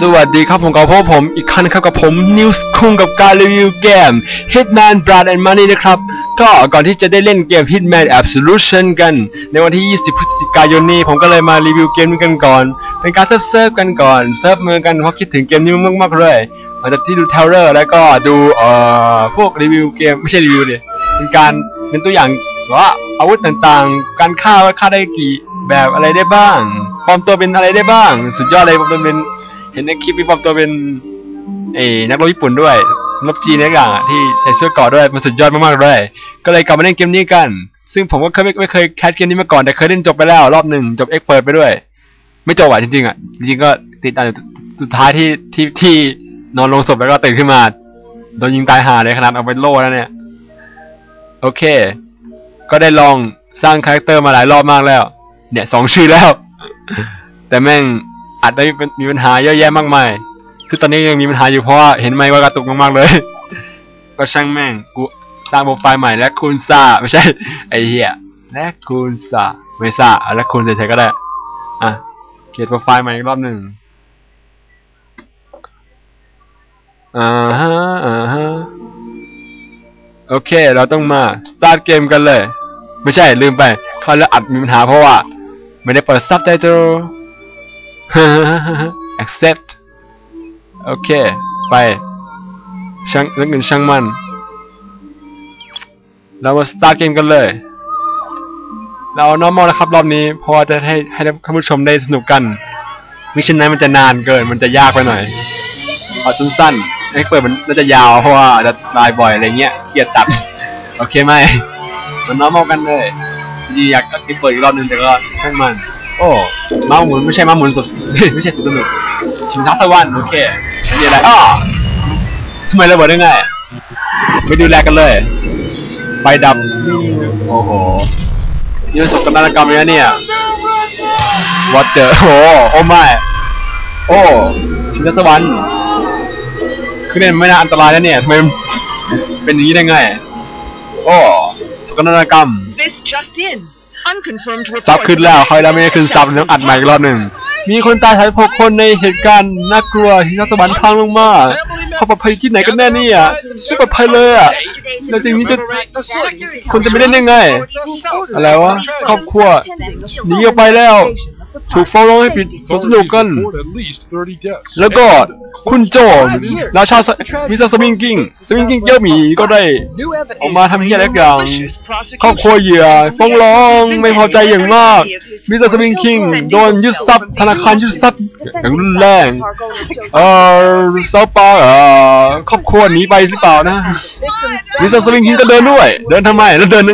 สวัสดีครับผมกับพวกผมอีกครั้งนะครับกับผมนิวส์คุงกับการรีวิวเกม Hitman Blood and Money นะครับ ก็ก่อนที่จะได้เล่นเกม Hitman Absolution กัน ในวันที่ 20 พฤศจิกายนนี้ ผมก็เลยมารีวิวเกมนี้กันก่อน เป็นการเซิร์ฟเซิฟกันก่อนเซิร์ฟมือกันเพราะคิดถึงเกมนี้มากๆเลยหลังจากที่ดูเทเลอร์แล้วก็ดูเอ่อพวกรีวิวเกมไม่ใช่รีวิวดิเป็นการเป็นตัวอย่างว่าอาวุธต่างๆ การฆ่าว่าฆ่าได้กี่แบบอะไรได้บ้างปลอมตัวเป็นอะไรได้บ้าง สุดยอดเลยปลอมตัวเป็น เห็นในคลิปมีปลอมตัวเป็นเอ้นักรบญี่ปุ่นด้วยรบจีนอะไรอย่างอะที่ใส่เสื้อเกราะด้วยมันสุดยอดมากๆเลยก็เลยกลับมาเล่นเกมนี้กัน ซึ่งผมก็เคยไม่เคยแคสเกมนี้มาก่อนแต่เคยเล่นจบไปแล้วรอบหนึ่งจบเอ็กเปิดไปด้วย ไม่จบอะจริงๆอะจริงๆก็ติดตามอยู่สุดท้ายที่ที่ที่นอนลงศพแล้วก็ตื่นขึ้นมาโดนยิงตายหาเลยขนาดเอาไปโล่แล้วเนี่ย โอเค ก็ได้ลองสร้างคาแรคเตอร์มาหลายรอบมากแล้ว เนี่ยสองชื่อแล้ว แต่แม่ง อาจได้มีปัญหาเยอะแยะมากมายซึ่งตอนนี้ยังมีปัญหาอยู่เพราะว่าเห็นไหมว่ากระตุกมากๆเลย ก็ช่างแม่งกูสร้างโปรไฟล์ใหม่และคูณซ่าไม่ใช่ไอเหี้ยและคูณซ่าไม่ซ่าและคูณเฉยๆก็ได้อะเขียนโปรไฟล์ใหม่อีกรอบหนึ่งอ่าฮะอ่าฮะโอเค เราต้องมาสตาร์ทเกมกันเลย ไม่ใช่ลืมไปเขาแล้วอัดมีปัญหาเพราะว่า ไม่ได้เปิด subtitle accept โอเค ไป ช่างเรื่องเงินช่างมัน เรามาสตาร์ทเกมกันเลย เราเอา normal นะครับ รอบนี้ เพราะว่าจะให้ให้ท่านผู้ชมได้สนุกกัน มิชชั่นนั้นมันจะนานเกิน มันจะยากไปหน่อยเอาสั้นๆให้เปิดมันน่าจะยาว เพราะว่าจะตายบ่อยอะไรเงี้ยเกียดตัด โอเคไหมมา normal กันเลยจริงๆอยากให้เปิดอีกรอบนึงแต่ก็ช่างมัน โอ้ม้าหมุนไม่ใช่ม้าหมุนสุด ไม่ใช่สุดสนุกชิงช้าสวรรค์โอเคไม่มีอะไรอ้อทำไมระเบิดได้ไงไปดูแลกันเลย ไฟดับ โอ้โหนี่มันสกนาฏกรรมเลยเนี่ยวัดเจอโอ้โอ้ไม่โอ้ชิงช้าสวรรค์คือเนี่ยไม่น่าอันตรายนะเนี่ยทำไมเป็นอย่างนี้ได้ไงโอ้สกนาฏกรรม This just in. Unconfirmed ซับ reports ขึ้นแล้ว of คอยแล้วไม่ได้ขึ้นซับต้องอัดใหม่อีกรอบหนึ่ง มีคนตายหายหกคนในเหตุการณ์น่ากลัวที่นักสวรรค์พังลงมาเขาปลอดภัยที่ไหนกันแน่เนี่ยไม่ปลอดภัยเลยอะแล้วจริงนี้จะคนจะไม่ได้ยังไง อะไรวะครอบครัวหนีออกไปแล้ว ถูกฟ้องร้องให้ปิดสวนสนุกกัน Report at least 30 deaths. แล้วก็คุณโจมราชามิสเตอร์สวิงกิ้งสวิงกิ้งเจ้าหมีก็ได้ออกมาทำเหี้ยอะไรสักอย่างครอบครัวเหยื่อฟ้องร้องไม่พอใจอย่างมากมิสเตอร์สวิงคิงโดนยึดทรัพย์ธนาคารยึดทรัพย์อย่างรุนแรงเอ่อเซาปาเอ่อครอบครัวหนีไปหรือเปล่านะมิสเตอร์สวิงคิงก็เดินด้วย เดินทำไมแล้วเดิน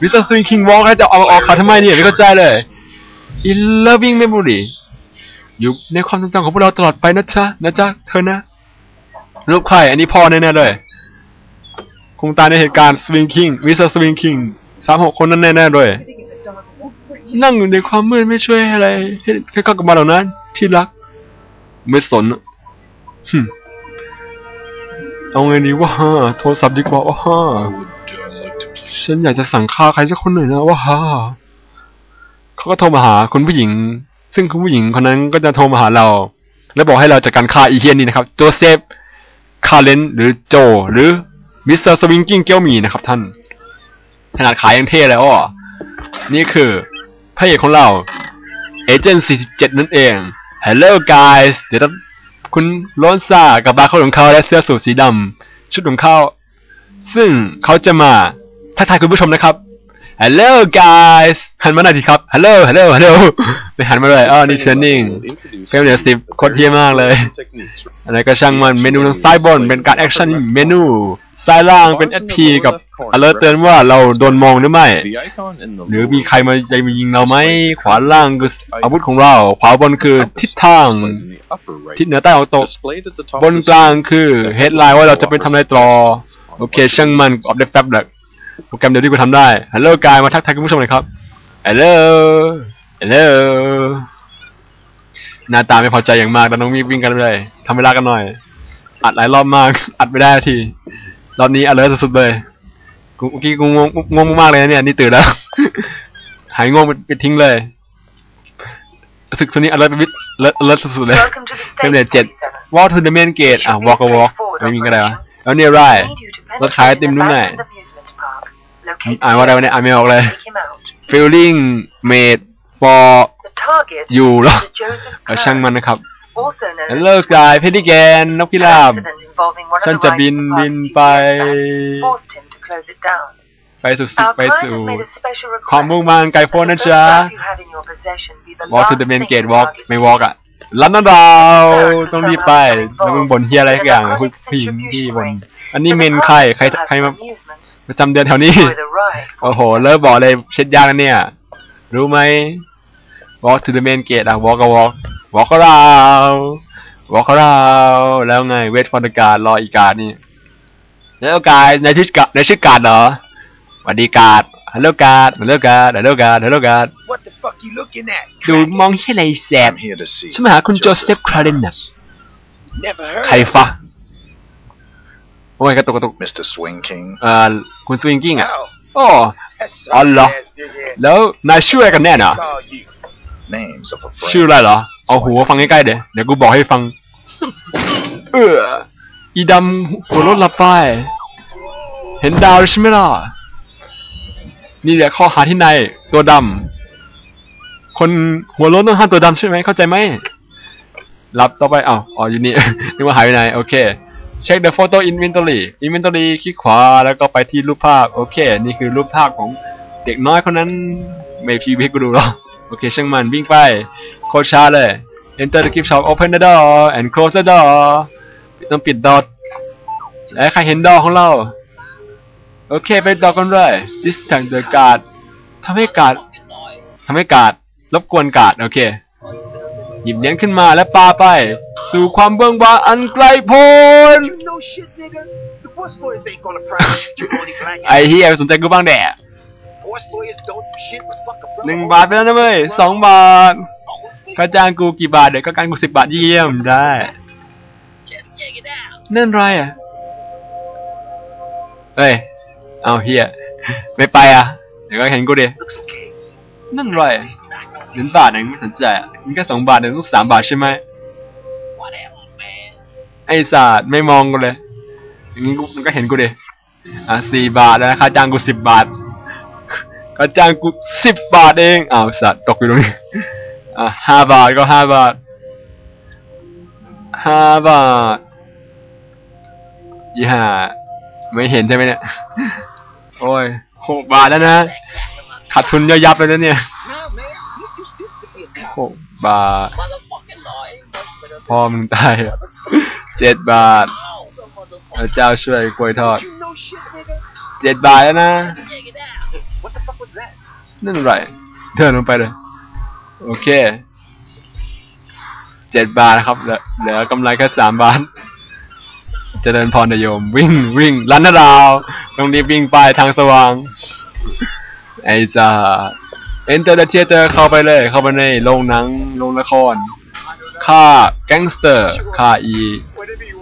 มิสเตอร์สวิงคิงมองแล้วจะเอาออกขาทำไมเนี่ยไม่เข้าใจเลย In loving memory อยู่ในความทรงจำของพวกเราตลอดไปนะจ๊ะนะจ๊ะเธอนะรูปใครอันนี้พ่อแน่ๆเลยคงตายในเหตุการณ์สวิงคิงมิสสวิงคิงสามหกคนนั้นแน่ๆเลยนั่งอยู่ในความมืดไม่ช่วยอะไรให้เข้ากับมาเหล่านั้น ที่รัก ไม่สนอะเอาไงดีวะโทรศัพท์ดีกว่าว่าฉันอยากจะสั่งฆ่าใครสักคนหนึ่งนะว่า เขาก็โทรมาหาคุณผู้หญิง ซึ่งคุณผู้หญิงคนนั้นก็จะโทรมาหาเรา แล้วบอกให้เราจัดการฆ่าอีเทียนนี่นะครับ โจเซฟ คาเลน หรือโจ หรือมิสเตอร์สวิงกิ้งเกียวหมีนะครับ ท่าน ขนาดขายยังเท่แล้วอะนี่คือพระเอกของเราเอเจนต์47 นั่นเอง Hello guys เดี๋ยวคุณโลนซ่ากับบาร์โค้ดของเขาและเสื้อสูทสีดำชุดของเขาซึ่งเขาจะมาทักทายคุณผู้ชมนะครับ Hello guys หันมาหน่อยทีครับ Hello Hello Hello ไปหันมาเลยอ๋อนี่เทรนนิ่งเฟรมเดียวสิบโคตรเท่มากเลย techniques. อะไรก็ช่างมัน เมนูทางซ้ายบนเป็นการแอคชั่นเมนู ซ้ายล่างเป็น SP กับ alert เตือนว่าเราโดนมองหรือไม่ The icon in the หรือ lower มีใครมาใจมายิงเราไหม ขวาล่างคืออาวุธของเรา ขวาบนคือทิศทาง displayed in the upper right. ทิศเหนือใต้ออกตก Displayed at the top บ of น the กลาง screen. คือ headline ว่าเราจะไปทำอะไรต่อ โอเคช่างมันออฟเดฟแฟบแหละ โปรแกรมเดียวที่กูทำได้ฮัลโหลกายมาทักทายคุณผู้ชมหน่อยครับฮัลโหลฮัลโหลหน้าตาไม่พอใจอย่างมากเราต้องรีบวิ่งกันเลยทำเวลากันหน่อย อัดหลายรอบมาก อัดไม่ได้ทีรอบนี้อัดเลยสุดๆเลยกูเมื่อกี้กูงงงงมากเลยนะเนี่ย นี่ตื่นแล้ว หายงงไปไปทิ้งเลยรู้สึกตัวนี้ alert วิท alert alert สุดๆเลย Welcome to the เต็มเลย stage เจ็ด 47. walk to the main gate อะ walk ก็ walk ไม่มีก็ได้วะแล้วเนี่ยไร I need you to รถขายไอ penetrate ติม the นู่นไง abandoned amusement park. Locate อ่านว่าอะไรวะเนี่ยอ่านไม่ออกเลย take him out. feeling made for The target อยู่เหรอ is a Joseph เอาช่างมันนะครับ also known as Hello guy เพดิแกนนกพิราบ accident involving one of ฉัน the จะ rides บิน the park บิน a few ไป years back forced him to close it down. ไปสู่สิ Our ไป client สู่ has made a special ความ request มุ่งมั่นไกลโพ้น that นะ the จ๊ะ photograph you have in your possession be the walk to last the main thing gate the walk target ไม่ sees. walk อะลันนาดาวต้องรีบไปแล้วมึงบ่นเฮียอะไรสักอย่างอะผู้ผู้หญิงที่บ่นอันนี้เมนใครใครใครมา ประจำเดือนแถวนี้ Enjoy the ride. โอ้โห เลิกบอกเลยเช็ดยากนะเนี่ย รู้ไหม walk to the main gate อะ walk ก็ walk walk around walk around แล้วไง wait for the guard รออีการดนี่ แล้วการในชื่อกาในชื่อการดเหรอสวัสดีการดฮัลโหลการดฮัลโหลการดฮัลโหลการดฮัลโหลการด What the fuck you looking at? ดูมองที่ไรแสบ I'm here to see. ฉันมาหาคุณโจเซฟคราเดนนะ Never heard. ใครฟะ โอ้ยกระตุกกระตุก Mr. Swing King. เอ่อคุณสวิงกิ้งอะ Oh, โอ้ that's Allah. ass dickhead. แล้วนายชื่ออะไรกันแน่น่ะ Call you. Names of a ชื่อ friend. อะไรเหรอ เอาหูฟังใกล้ๆเดี๋ยวเดี๋ยวกูบอกให้ฟัง เอออีดำหัวรถละป้ายเห็นดาวใช่ไหมล่ะ นี่แหละข้อหาที่นายตัวดำ คนหัวรถต้องห้ามตัวดำใช่ไหมเข้าใจไหมรับต่อไปอ้าวอ๋ออยู่นี่ นึกว่าหายไปไหน โอเค เช็ค the photo inventory inventory คลิกขวาแล้วก็ไปที่รูปภาพ โอเค นี่คือรูปภาพของเด็กน้อยคนนั้น ไม่พีให้กูดูหรอกโอเคช่างมันวิ่งไป โคตรช้าเลย enter the gift shop open the door and close the door ต้องปิดดอและใครเห็นดอของเรา โอเคไปดอกันเลย distance the guard ทำให้การ์ดทำให้การ์ดรบกวนการ์ดโอเค หยิบเหรียญขึ้นมาและปาไป สู่ความเบื้องบานอันไกลโพ้น You know shit, nigga. The Force lawyers ain't gonna prosecute you, Bonnie Black. ไอ้เฮียไปสนใจกูบ้างแดด Force lawyers don't do shit but fuck a brother. หนึ่งบาทไปแล้วนะเว้ยสองบาทค่าจ้างกูกี่บาทเดี๋ยวก็การกูสิบบาทเยี่ยมได้นั่นไรอะเฮ้ยเอาเฮียไม่ไปอะเดี๋ยวก็เห็นกูดิ Looks okay. นั่นไรอะ เหรียญบาทเองไม่สนใจอะมีแค่สองบาทเองต้องสามบาทใช่ไหมไอ้ศาสตร์ไม่มองกูเลย อย่างงี้กูมันก็เห็นกูดิอะสี่บาทแล้วนะค่าจ้างกูสิบบาทค่าจ้างกูสิบบาทเองอ้าวสัตว์ตกอยู่ตรงนี้อะห้าบาทก็ห้าบาทห้าบาทยี่ห้าไม่เห็นใช่ไหมเนี่ย โอ้ยหกบาทแล้วนะขาดทุนย่อยยับเลยนะเนี่ย บาท Motherfucking law ain't nothing but a พ่อมึงตายอะเจ็ดบาท Oh, the motherfucker. พระเจ้าช่วยกล้วยทอด You know shit, nigga. เจ็ดบาทแล้วนะ What the fuck was that? นั่นไรเดินลงไปเลย โอเคเจ็ดบาทนะครับเหลือเหลือกำไรแค่สามบาทเจริญพรนายโยม วิ่งวิ่งลันนาดาวต้องรีบวิ่งไปทางสว่าง ไอ้จ้า เอนเตอร์เทเตอร์เข้าไปเลย เข้าไปในโรงหนังโรงละครฆ่าแก๊งสเตอร์ฆ่าอี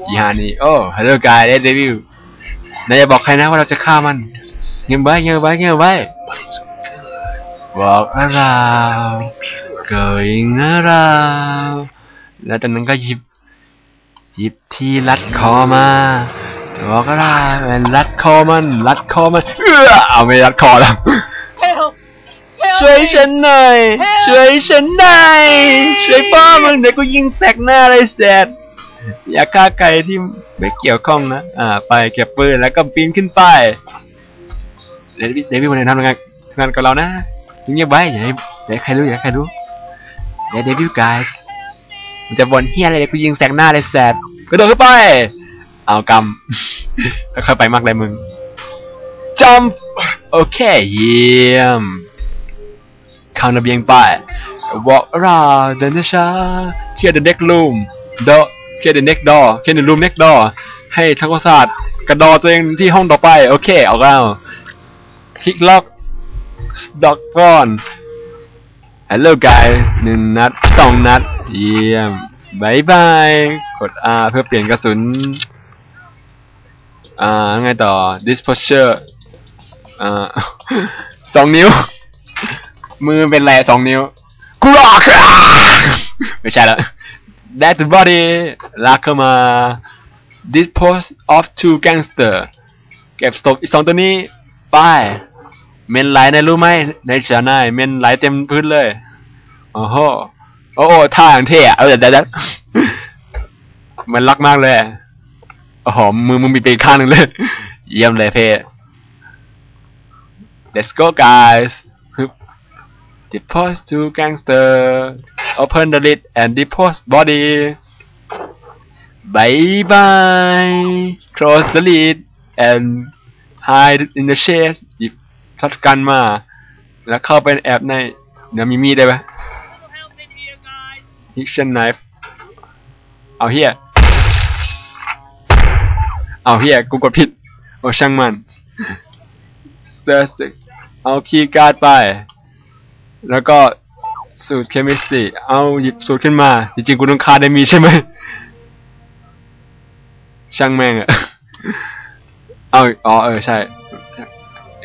อีฮานี่โอ้ฮัลโหลกายเดดวิวนายอย่าบอกใครนะว่าเราจะฆ่ามันเงียบไว้เงียบไว้เงียบไว้ But it's good. walk around going around แล้วจากนั้นก็หยิบหยิบที่รัดคอมา walk around มันรัดคอมันรัดคอมันเออเอาไม่รัดคอแล้ว ช่วยฉันหน่อย ช่วยฉันหน่อย ช่วยพ่อมึงเดี๋ยวกูยิงแสกหน้าเลยแสดอย่าฆ่าไก่ที่ไม่เกี่ยวข้องนะ อ่า ไปเก็บปืนแล้วก็ปีนขึ้นไป เดวิดเดวิดวันนี้ทำงานทำงานกับเรานะเงียบไว้อย่าให้อย่าให้ใครรู้อย่าให้ใครรู้เดี๋ยวเดวิด guys มันจะบนเฮียอะไรเดี๋ยวกูยิงแสกหน้าเลยแสดกระโดดขึ้นไป เอากำแล้วค่อยไปมากเลยมึง jump โอเคเยี่ยม ข้ามระเบียงไป walk around เดินชาๆ clear the next room door clear the next door clear the room next door ให้ทั้งศาสตร์กระดอตัวเองที่ห้องต่อไป โอเค ออกแล้วคลิกล็อกดอกก่อน Hello guy หนึ่งนัดสองนัด เยี่ยมบายบาย กด R เพื่อเปลี่ยนกระสุน อ่า ไงต่อ disposure อ่าสองนิ้ว มือเป็นแรสองนิ้วกรอกอะไม่ใช่ละ Dead body ลากเข้ามา Dispose of two gangster เก็บศพอีกสองตัวนี้ไปเมนไหลนายรู้ไหมในเสียนายเมนไหลเต็มพื้นเลยโอ้โหโอ้โหท่าอย่างเท่อะเอาเดี๋ยวเดี๋ยวเดี๋ยวมันรักมากเลยโอ้โหมือมึงมีไปอีกข้างหนึ่งเลย เยี่ยมเลยเพ่ Let's go guys ฮึบ Depose to gangster Open the lid and depose body Bye bye Close the lid and hide in the shade หยิบช็อตกันมา แล้วเข้าไปแอบใน เดี๋ยวมีมีดได้ไหม Action knife เอาเฮียเอาเฮียกูกดผิด โอ้ช่างมัน Static เอาคีย์การ์ดไป แล้วก็สูตรเคมิสตรีเอาหยิบสูตรขึ้นมา จริงๆกูต้องคาได้มีใช่ไหมช่างแม่งอะเอาอ๋อเออใช่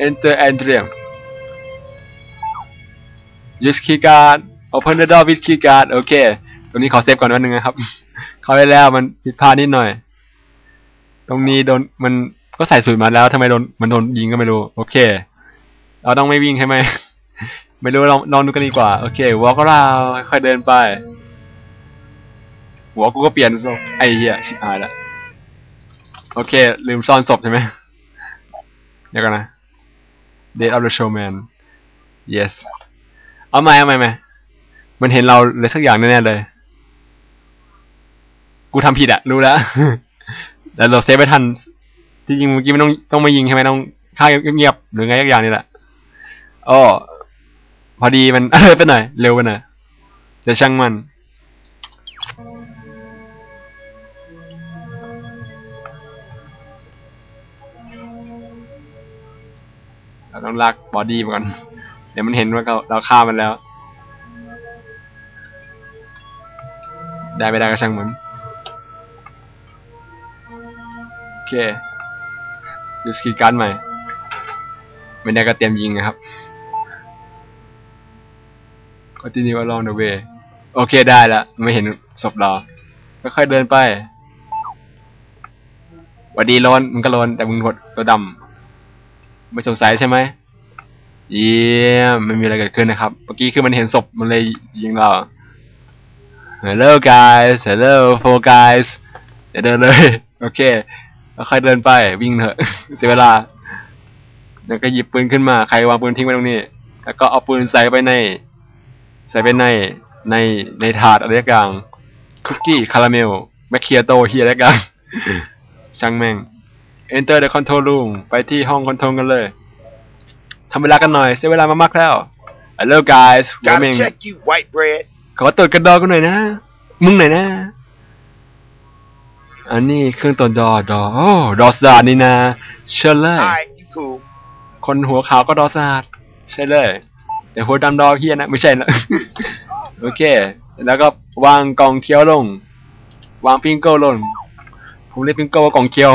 Enter Andrium Use keycard Open the door with keycard โอเค ตรงนี้ขอเซฟก่อนวันหนึ่งนะครับ เข้าไปแล้วมันผิดพลาดนิดหน่อย ตรงนี้โดนมันก็ใส่สูตรมาแล้วทำไมโดนมันโดนยิงก็ไม่รู้ โอเค เราต้องไม่วิ่งใช่ไหม ไม่รู้ลองลองดูกันดีกว่า โอเควอล์กเราค่อยเดินไป หัวกูก็เปลี่ยนทรงไอ้เหี้ยชิบหายแล้วโอเค ลืมซ่อนศพใช่ไหมเดี๋ยวกันนะ Date of the Showman yes เอาใหม่เอาใหม่ไหมมันเห็นเราเลยสักอย่างแน่ๆเลย กูทำผิดอะรู้แล้ว แต่เราเซฟไปทัน ที่จริงเมื่อกี้ไม่ต้องต้องไม่ยิงใช่ไหมต้องฆ่าเงียบๆหรือไงสักอย่างนี่แหละอ้อ พอดีมัน เออไปหน่อย เร็วไปหน่อยเดี๋ยวช่างมัน เราต้องลากบอดี้มาก่อน เดี๋ยวมันเห็นว่าเราเราฆ่ามันแล้ว ได้ไม่ได้ก็ช่างมัน โอเคดูสกีการ์ดใหม่ ไม่ได้ก็เตรียมยิงนะครับ continue along the way โอเคได้ล้วไม่เห็นศพเราค่อยๆเดินไปหวัดดีโลนมึงก็โลนแต่มึงหดตัวดำไม่สงสัยใช่ไหมเยี่ยมไม่มีอะไรเกิดขึ้นนะครับ เมื่อกี้คือมันเห็นศพมันเลยยิงเรา Hello guys Hello four guys เดี๋ยวเดินเลย โอเคค่อยเดินไปวิ่งเถอะเสียเวลา แล้วก็หยิบปืนขึ้นมา ใครวางปืนทิ้งไว้ตรงนี้ แล้วก็เอาปืนใส่ไปใน ใส่ไปในในในถาดอะไรสักอย่างคุกกี้คาราเมลแมคเคียโตเฮียอะไรสักอย่างช่างแม่ง Enter the control room ไปที่ห้องคอนโทรลกันเลยทำเวลากันหน่อยเสียเวลามามากแล้ว Hello guys Gotta warming check you, white bread. ขอตรวจกระดอกันหน่อยนะ มึงหน่อยนะ อันนี้เครื่องตรวจดอดอโอ้ดอสาดนี่นะ เชิญเลย Alright, you cool. คนหัวขาวก็ดอสาดใช่เลย แต่หัวดำดอเฮียนะไม่ใช่นะโอเค แล้วก็วางกล่องเคี้ยวลง วางพิงโก้ลง ผมเรียกพิงโก้ว่ากล่องเคี้ยว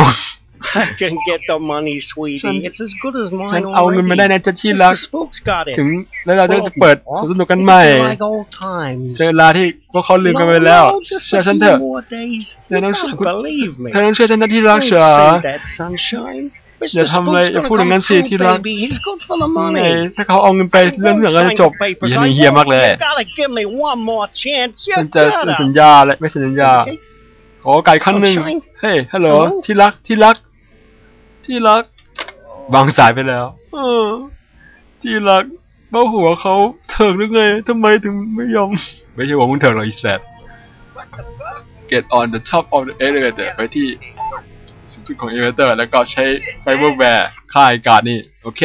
I can get the money, sweetie. Son- it's as good as mine ฉันเอาเงินมาได้ในจะที่ already. รัก Mr. Spooks got it. ถึงแล้วเราจะเปิดสวนสนุกกันใหม่ Like old times. เจอเวลาที่พวกเขาลืมกันไป No, แล้ว no, just เชื่อ a ฉัน few เถอะ more days. Yeah, You no, gotta sure. believe me. เธอต้องเชื่อฉันนะที่รัก Don't เชียว say that, sunshine. อย่า Mr. ทำอะไร Spook's อย่า gonna พูดอย่างนั้น come สิ through, ที่รัก baby. He's good for the ไง money. ถ้าเขาเอาเงินไปเรื่องเรื่องอะไร Sign จบ the papers. อย่า I มีเฮีย won't. มากเลย You gotta give me one more chance. You ฉันจะ gotta. สัญญาและไม่สัญญา Okay. โอ้ไก่ขั้นหนึ่ง Sunshine เฮ้ยฮัลโหล Hello? ที่รักที่รัก ที่รักวางสายไปแล้ว เออ ที่รักเบ้าหัวเขาเถิกหรือไงทำไมถึงไม่ยอม ไม่ใช่หัวมึงเถิกหรอกอีแซด Get on the top of the elevator ไปที่ สูงสุดของ elevator แล้วก็ใช้ไฟเบอร์แวร์ค่ายการ์ดนี่ โอเค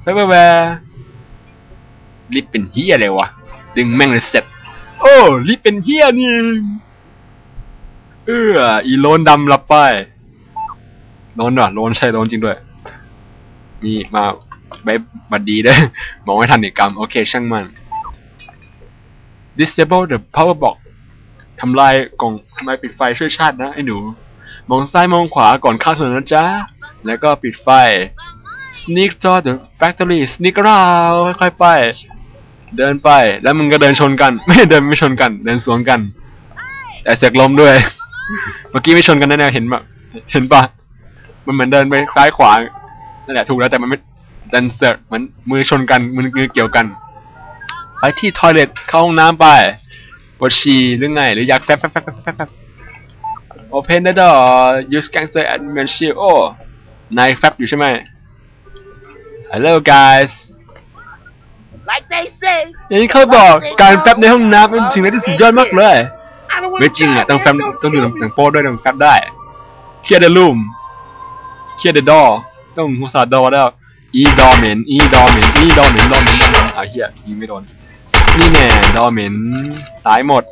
ไฟเบอร์แวร์ลิฟเป็นเฮียเลยวะ ดึงแม่งเลยเสร็จโอ้ลิฟเป็นเฮียนี่ เอออีโลนดำรับไปโลนว่ะโลนใช่โลนจริงด้วย มีมาใบบัดดีด้วยมองไม่ทันอีกกรรม โอเค ช่างมัน disable the power box ทำลายกล่องทำลายปิดไฟช่วยชาตินะ ไอ้หนู มองซ้ายมองขวาก่อนเข้าถนนนะจ๊ะ แล้วก็ปิดไฟ sneak to the factory sneak around ค่อยๆไป เดินไป แล้วมึงก็เดินชนกัน ไม่เดินไม่ชนกัน เดินสวนกัน แต่เสือกล้มด้วย เมื่อกี้ไม่ชนกันแน่ๆเห็นปะเห็นปะมันเหมือนเดินไปซ้ายขวา นั่นแหละถูกแล้วแต่มันไม่ดันเสือกเหมือนมือชนกันมือมือเกี่ยวกัน ไปที่ทอยเลทเข้าห้องน้ำไปปวดฉี่หรือไง หรืออยากแฟบแฟบแฟบแฟบ Open the door use gangster admin shield โอ้นายแฟบอยู่ใช่ไหม Hello guys Like they say. อย่างนี้เขาบอกการแฟบในห้องน้ำเป็นสิ่งที่สุดยอดมากเลย ไม่จริงอะต้องแฟบต้องดูหนังโป๊ด้วยต้องแฟบได้เคลียร์เดลูมเคลียร์เดดอต้องหัวซาดอแล้วอีดอเหม็นอีดอเหม็นอีดอเหม็นดอเหม็นดอเหม็นอะเฮียยิงไม่โดนนี่แน่ดอเหม็นตายหมด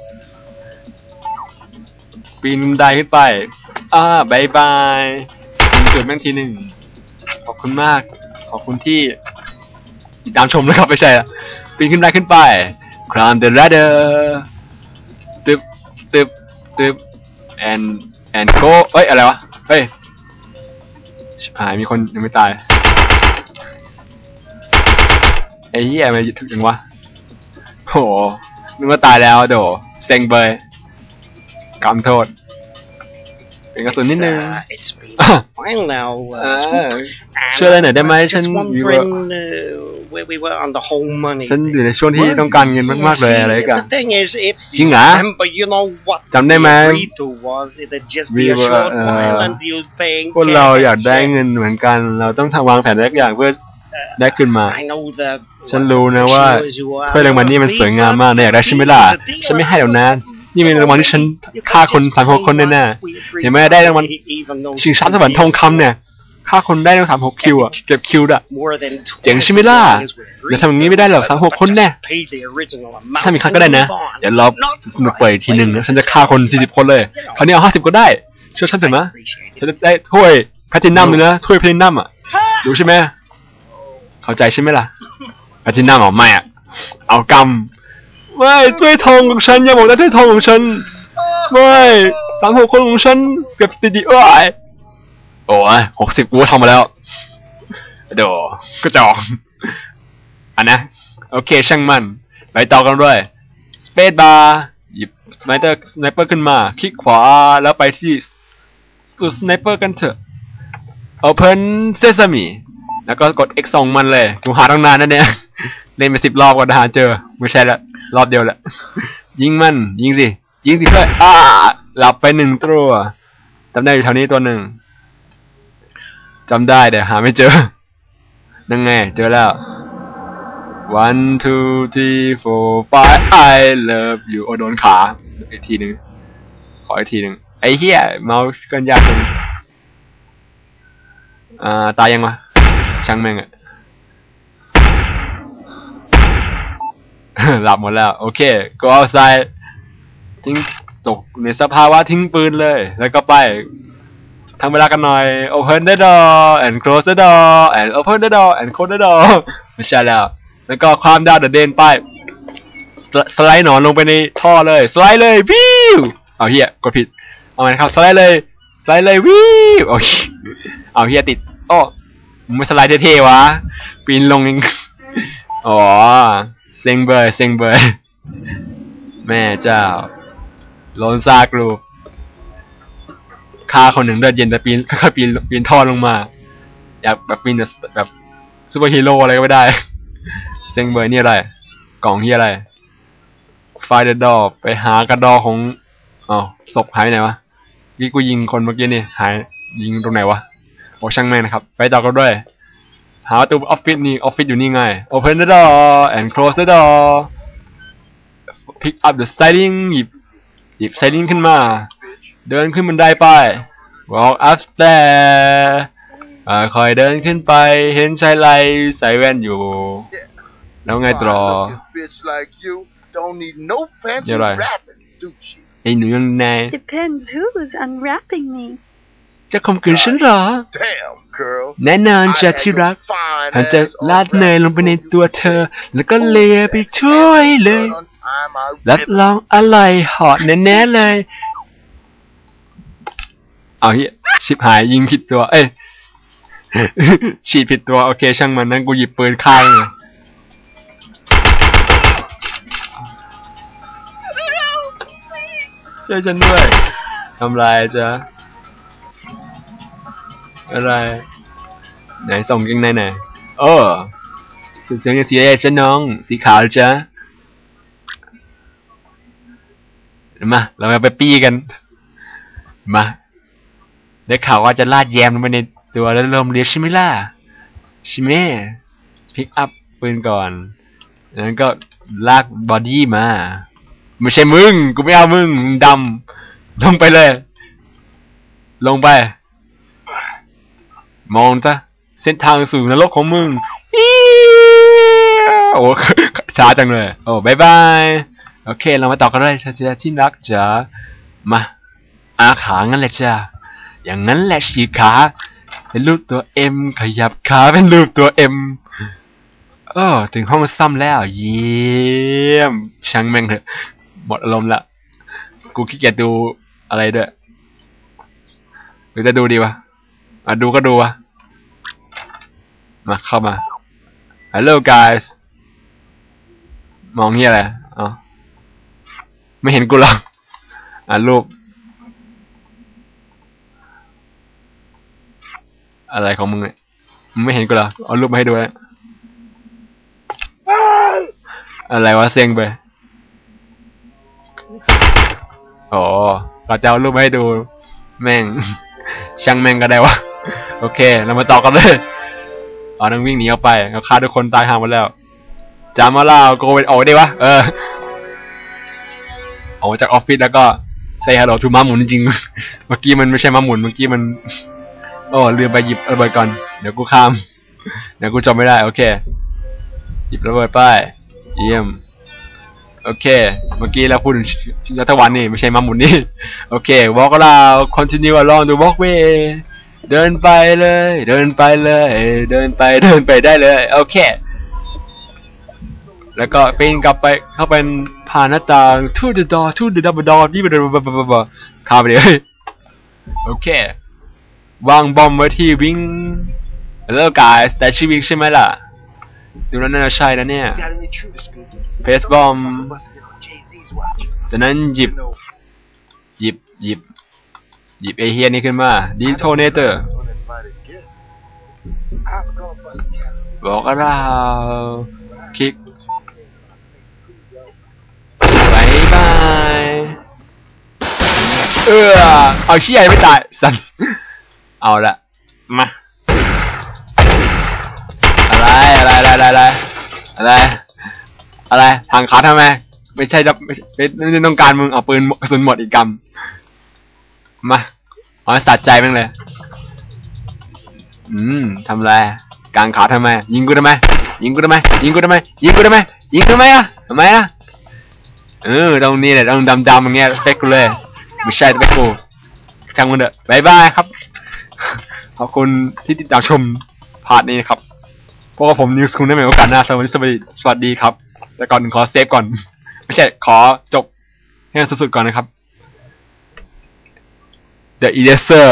ปีนบันไดขึ้นไปอ่าบายบายคุณเกิดแม่งทีหนึ่งขอบคุณมาก ขอบคุณที่ติดตามชมนะครับไม่ใช่อะปีนขึ้นได้ขึ้นไป climb the ladder ตึบตึบตึบ and and go เอ้ย อะไรวะ เฮ้ย ชิบหายมีคนยังไม่ตาย ไอ้เหี้ยมันถึงวะโหนึกว่าตายแล้วโดเซ็งเบย กำโทษ เป็นกระสุนนิดนึง Uh, it's been a while now. เอ Uh, อ Scoop. ช่วยอะไรหน่อยได้ไหม I was ฉัน just มีว่า wondering uh, where we were on the whole money. ฉันอยู่ในช่วงที่ต้องการเงินมาก ๆ เลย See, อะไรกัน The thing is, if จริง you เหรอ remember, you know what จำได้ไหม we agreed to was it'd just be We a were, short uh, while and you paying พวกเรา cash อยากได้ and เงินเหมือนกัน เราต้องทำวางแผนอะไรสักอย่างเพื่อได้ขึ้นมา I know that ฉันรู้นะว่า ถ้วยรางวัลนี่มันสวยงามมากนะอยากได้ใช่ไหมล่ะ ฉันไม่ให้หรอกนะ นี่เป็นรางวัลที่ฉันฆ่าคนสามหกคนแน่ๆเห็นไหมได้รางวัลชิงช้าสวรรค์ทองคำเนี่ยฆ่าคนได้ตั้งสามหกคิวอะเก็บคิวอะเจ๋งใช่ไหมล่ะเดี๋ยวทำอย่างนี้ไม่ได้หรอก36คนแน่ถ้ามีครั้งก็ได้นะ เดี๋ยวรอบสนุกเปิดอีกทีหนึ่งนะฉันจะฆ่าคนสี่สิบคนเลยคราวนี้เอาห้าสิบก็ได้ เชื่อฉันเถอะมะฉันจะได้ถ้วยแพทินัมเลยนะถ้วยแพทินัมอะรู้ใช่ไหมเข้าใจใช่ไหมล่ะแพทินัมเอาไม่อะเอากำ ไม่ถ้วยทองของฉันอย่าบอกนะถ้วยทองของฉันไม่สามหกคนของฉันเกือบติดดีเอ้ยโอ้ยหกสิบกูก็ทำมาแล้วเดี๋ยวก็จอกอันนะ โอเคช่างมัน ไปต่อกันด้วยสเปซบาร์หยิบสไนเปอร์สไนเปอร์ขึ้นมา คลิกขวาแล้วไปที่สุดสไนเปอร์กันเถอะ Open Sesame แล้วก็กด X ส่งมันเลยกูหาตั้งนานนั่นเนี่ย เล่นไปสิบรอบกว่าจะหาเจอ ไม่ใช่ละ รอบเดียวแหละ ยิงมัน ยิงสิ ยิงสิเพื่อนอ่าหลับไปหนึ่งตัวจำได้อยู่แถวนี้ตัวหนึ่งจำได้แต่หาไม่เจอ นั่งไง เจอแล้ว one two three four five I love you โอโดนขา อีกทีหนึ่งขออีกทีหนึ่งไอ้เหี้ยเมาส์กินยากจังอ่า ตายยังวะช่างแม่งอะ หลับหมดแล้ว โอเค go outside ทิ้งตกในสภาวะทิ้งปืนเลย แล้วก็ไปทำเวลากันหน่อย open the door and close the door and open the door and close the door ไม่ใช่แล้ว แล้วก็ความดาวเดอะเดนไป สไลด์หนอนลงไปในท่อเลย สไลด์เลยวิวเอาเฮียกดผิด เอาใหม่นครับสไลด์เลย สไลด์เลยวิวโอ้ยเอาเฮียติด โอ้มึงไม่สไลด์เท่ๆวะ ปีนลงเองอ๋อ เซ็งเบอร์เซ็งเบอร์แม่เจ้าโลนซากรูฆ่าคนหนึ่งเลือดเย็นแต่ปีนค่อยปีนปีนท่อลงมา อยากแบบปีนแบบซูเปอร์ฮีโร่อะไรก็ไม่ได้ เซ็งเบอร์นี่อะไร กล่องที่อะไร ไฟเดอร์ดอไปหากระดอของอ๋อศพหายไปไหนวะกี้กูยิงคนเมื่อกี้นี่หายยิงตรงไหนวะโอ้ช่างแม่นะครับ ไปต่อกันด้วย หาประตูออฟฟิศนี่ออฟฟิศอยู่นี่ไง open the door and close the door pick up the sliding หยิบหยิบ sliding ขึ้นมา เดินขึ้นบันไดไป walk upstairs อ่าคอยเดินขึ้นไปเห็นชายไลใส่แว่นอยู่ แล้วไงต่อ Fine-looking bitch like you don't need no fancy You're right. rapping, do she? ไอ้หนูยังไง Depends who's unwrapping me. จะข่มขืนฉันหรอ แน่นอนจะที่รักฉันจะลาดเนยลงไปในตัวเธอ แล้วก็เลียไปช่วยเลยรับรองอร่อยหอดแน่ๆเลย เอาเฮียชิบหายยิงผิดตัว เอ้ยฉีดผิดตัว โอเค ช่างมันนั่นกูหยิบปืนค่างเลยช่วยฉันด้วยทำลายจ้ะ อะไร ไหนส่งยังไงไหนโอ้สุดเสียงสีอะไรจ๊ะน้อง สีขาวจ๊ะมา เราไปปี้กัน มาได้ข่าวว่าจะลาดแยมลงไปในตัวแล้วลมเลียใช่ไหมล่ะใช่ไหมพิกอัพปืนก่อนแล้วก็ลากบอดี้มา ไม่ใช่มึง กูไม่เอามึงมึงดำลงไปเลย ลงไป มองซะเส้นทางสู่นรกของมึงอี๋โอ้ช้าจังเลย โอ้บายบาย โอเค เรามาต่อกันเลยชาชาที่รักจ๋ามา อาขางั้นแหละจ้าอย่างนั้นแหละฉีขา เป็นรูปตัวเอ็มขยับขาเป็นรูปตัวเอ็มเออถึงห้องซ้ำแล้ว เยี่ยมช่างแม่งเถอะหมดอารมณ์ละกูขี้เกียจดูอะไรด้วยหรือจะดูดีวะอะดูก็ดูวะ มาเข้ามา Hello guys มองเฮียอะไรอ๋อไม่เห็นกูหรอกอะรูปอะไรของมึงเนี่ยมึงไม่เห็นกูหรอเอารูปมาให้ดูแล้วอะไรวะเซ็งไปอ๋อเราจะเอารูปมาให้ดู แม่ง ช่างแม่งก็ได้วะ โอเค เรามาต่อกันเลย อ๋อนั่งวิ่งหนีออกไปเราฆ่าทุกคนตายห่าหมดแล้วจามาลาโกเวนออกได้วะเออออกจากออฟฟิศแล้วก็ say hello to ม้าหมุนจริงเมื่อกี้มันไม่ใช่ม้าหมุนเมื่อกี้มันโอ้ลืมไปหยิบระเบิดก่อนเดี๋ยวกูข้าม เดี๋ยวกูจำไม่ได้ โอเค หยิบระเบิดไปเยี่ยม โอเค เมื่อกี้เราพูดถึงรัฐวันนี่ไม่ใช่มาหมุนนี่ โอเค walk around continue along the walkway เดินไปเลย เดินไปเลย เดินไปเดินไปได้เลยโอเค แล้วก็ปีนกลับไปเข้าไปผ่านหน้าต่าง to the door to the double door ที่บบบข้ามไปเลยโอเควางบอมไว้ที่วิ่ง Hello guys แต่ชื่อวิงใช่ไหมล่ะ ดูแล้วน่าจะใช่นะเนี่ยเฟสบอมจากนั้นหยิบ หยิบหยิบ หยิบไอเฮียนี่ขึ้นมา detonator uninvited guest. How's it going, Busted Cap? บอกอะไรคลิกบายบายเออเอาเชี่ยไม่ตายสันเอาละมาอะไรอะไรอะไรอะไรอะไรอะไรทางขาทำไมไม่ใช่จะไม่ไม่ไม่ต้องการมึงเอาปืนกระสุนหมดอีกกำม มาเอาให้สใจแม่งเลย อืมทำไรกางขาทำไม ยิงกูทำไม ยิงกูทำไม ยิงกูทำไม ยิงกูทำไม ยิงกูทำไมอะทำไมอะ เออตรงนี้แหละตรงดำๆอย่างเงี้ยเปกกูเลย ไม่ใช่สเปกกูช่างมันเถอะบายบายครับ ขอบคุณที่ติดตามชมพาร์ทนี้นะครับพวกผมนิวส์คุณได้ใหม่โอกาสหน้าสวัสดีสวัสดีสวัสดีครับ แต่ก่อนขอเซฟก่อน ไม่ใช่ขอจบให้สุดๆก่อนนะครับ The Eraser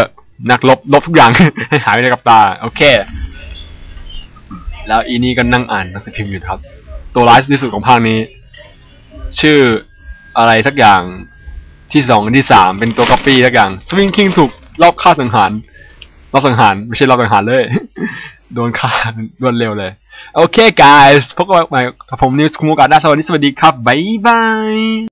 นักลบลบทุกอย่าง ให้หายไปในกับตา โอเค แล้วอีนี่ก็นั่งอ่านหนังสือพิมพ์อยู่ครับ ตัวร้ายที่สุดของภาคนี้ ชื่ออะไรสักอย่างที่สองที่สามเป็นตัวก๊อปปี้สักอย่างสวิงคิงถูกรอบฆ่าสังหารรอบสังหารไม่ใช่รอบสังหารเลย โดนฆ่ารวดเร็วเลย โอเค guys พบกันใหม่กับผมนิวส์คุมโอกาสหน้าสวัสดีสวัสดีครับ บ๊ายบาย